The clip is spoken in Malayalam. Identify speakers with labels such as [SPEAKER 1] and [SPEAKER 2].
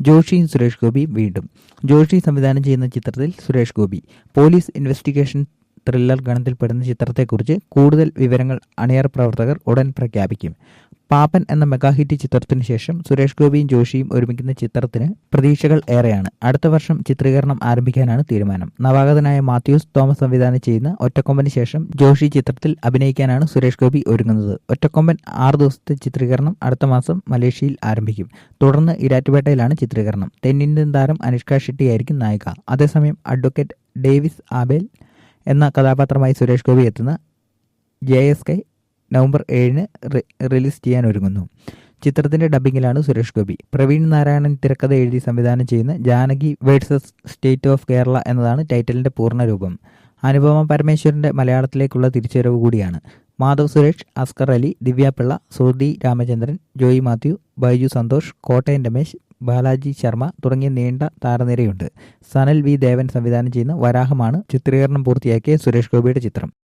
[SPEAKER 1] ജോഷിയും സുരേഷ് ഗോപിയും വീണ്ടും. ജോഷി സംവിധാനം ചെയ്യുന്ന ചിത്രത്തിൽ Suresh Gopi. Police investigation thriller ഗണത്തിൽപ്പെടുന്ന ചിത്രത്തെക്കുറിച്ച് കൂടുതൽ വിവരങ്ങൾ അണിയർ പ്രവർത്തകർ ഉടൻ പ്രഖ്യാപിക്കും. പാപ്പൻ എന്ന മെഗാഹിറ്റ് ചിത്രത്തിന് ശേഷം സുരേഷ് ഗോപിയും ജോഷിയും ഒരുമിക്കുന്ന ചിത്രത്തിന് പ്രതീക്ഷകൾ ഏറെയാണ്. അടുത്ത വർഷം ചിത്രീകരണം ആരംഭിക്കാനാണ് തീരുമാനം. നവാഗതനായ മാത്യൂസ് തോമസ് സംവിധാനം ചെയ്യുന്ന ഒറ്റക്കൊമ്പന് ശേഷം ജോഷി ചിത്രത്തിൽ അഭിനയിക്കാനാണ് സുരേഷ് ഗോപി ഒരുങ്ങുന്നത്. ഒറ്റക്കൊമ്പൻ ആറ് ദിവസത്തെ ചിത്രീകരണം അടുത്ത മാസം മലേഷ്യയിൽ ആരംഭിക്കും. തുടർന്ന് ഇരാറ്റുപേട്ടയിലാണ് ചിത്രീകരണം. തെന്നിന്ത്യൻ താരം അനുഷ്ക ഷെട്ടിയായിരിക്കും നായിക. അതേസമയം അഡ്വക്കേറ്റ് ഡേവിസ് ആബേൽ എന്ന കഥാപാത്രമായി സുരേഷ് ഗോപി എത്തുന്ന ജെ എസ് കെ നവംബർ ഏഴിന് റിലീസ് ചെയ്യാൻ ഒരുങ്ങുന്നു. ചിത്രത്തിന്റെ ഡബിങ്ങിലാണ് സുരേഷ് ഗോപി. പ്രവീൺ നാരായണൻ തിരക്കഥ എഴുതി സംവിധാനം ചെയ്യുന്ന Janaki versus state of Kerala എന്നതാണ് ടൈറ്റിലിന്റെ പൂർണരൂപം അനുപമ പരമേശ്വരന്റെ മലയാളത്തിലേക്കുള്ള തിരിച്ചുവരവ് കൂടിയാണ്. മാധവ് സുരേഷ് അസ്കർ അലി ദിവ്യാപിള്ള ശ്രുതി രാമചന്ദ്രൻ ജോയി മാത്യു ബൈജു സന്തോഷ് കോട്ടയം രമേശ് ബാലാജി ശർമ്മ തുടങ്ങിയ നീണ്ട താരനിരയുണ്ട്. സനൽ വി ദേവൻ സംവിധാനം ചെയ്യുന്ന വരാഹമാണ് ചിത്രീകരണം പൂർത്തിയാക്കിയ സുരേഷ് ഗോപിയുടെ ചിത്രം.